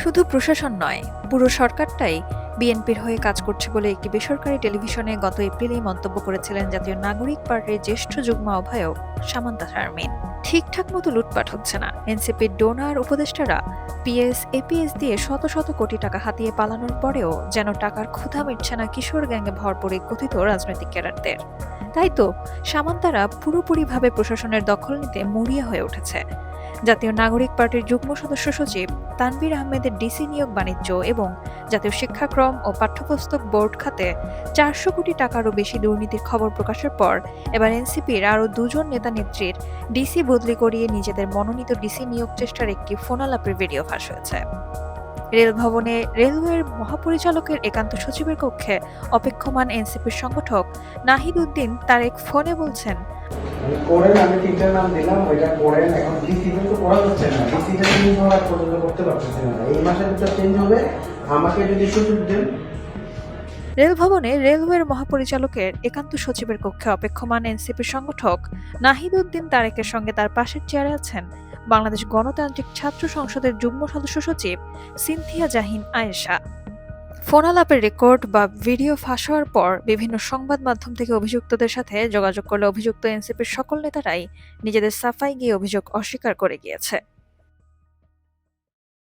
শুধু প্রশাসন নয়, পুরো সরকারটাই বিএনপির হয়ে কাজ করছে বলে একটি বেসরকারি টেলিভিশনে গত এপ্রিলেই মন্তব্য করেছিলেন জাতীয় নাগরিক পার্টির জ্যেষ্ঠ যুগ্ম আহ্বায়ক সামান্তা শারমিন। ঠিকঠাক মতো লুটপাট হচ্ছে না। এনসিপির ডোনার উপদেষ্টারা পিএস, এপিএস দিয়ে শত শত কোটি টাকা হাতিয়ে পালানোর পরেও যেন টাকার ক্ষুধা মিটছে না কিশোর গ্যাংয়ে ভরপুর কথিত রাজনৈতিক ক্যাডারদের। তাই তো সামান্তারা পুরোপুরিভাবে প্রশাসনের দখল নিতে মরিয়া হয়ে উঠেছে। জাতীয় নাগরিক পার্টির যুগ্ম সদস্য সচিব তানবির আহমেদের ডিসি নিয়োগ বাণিজ্য এবং জাতীয় শিক্ষাক্রম ও পাঠ্যপুস্তক বোর্ড খাতে চারশো কোটি টাকারও বেশি দুর্নীতির খবর প্রকাশের পর এবার এনসিপির আরও দুজন নেতা নেত্রীর ডিসি বদলি করিয়ে নিজেদের মনোনীত ডিসি নিয়োগ চেষ্টার একটি ফোনালাপের ভিডিও ফাঁস হয়েছে। রেল ভবনে রেলওয়ের মহাপরিচালকের একান্ত সচিবের কক্ষে অপেক্ষমান এনসিপির সংগঠক নাহিদ উদ্দিন তারেক ফোনে বলছেন করেন আমি তিনটার নাম দিলাম ওইটা করেন এখন ডিসিশন তো করা হচ্ছে না। ডিসিশন চেঞ্জ হওয়ার পর্যন্ত করতে পারতেছি না। এই মাসের ভিতর চেঞ্জ হবে আমাকে যদি সুযোগ দেন। রেল ভবনে রেলওয়ের মহাপরিচালকের একান্ত সচিবের কক্ষে অপেক্ষমান এনসিপির সংগঠক নাহিদ উদ্দিন তারেকের সঙ্গে তার পাশের চেয়ারে আছেন। বাংলাদেশ গণতান্ত্রিক ছাত্র সংসদের যুগ্ম সদস্য সচিব সিনথিয়া জাহিন আয়েশা। ফোন আলাপের রেকর্ড বা ভিডিও ফাঁস হওয়ার পর বিভিন্ন সংবাদ মাধ্যম থেকে অভিযুক্তদের সাথে যোগাযোগ করলে অভিযুক্ত এনসিপির সকল নেতারাই নিজেদের সাফাই গিয়ে অভিযোগ অস্বীকার করে গিয়েছে।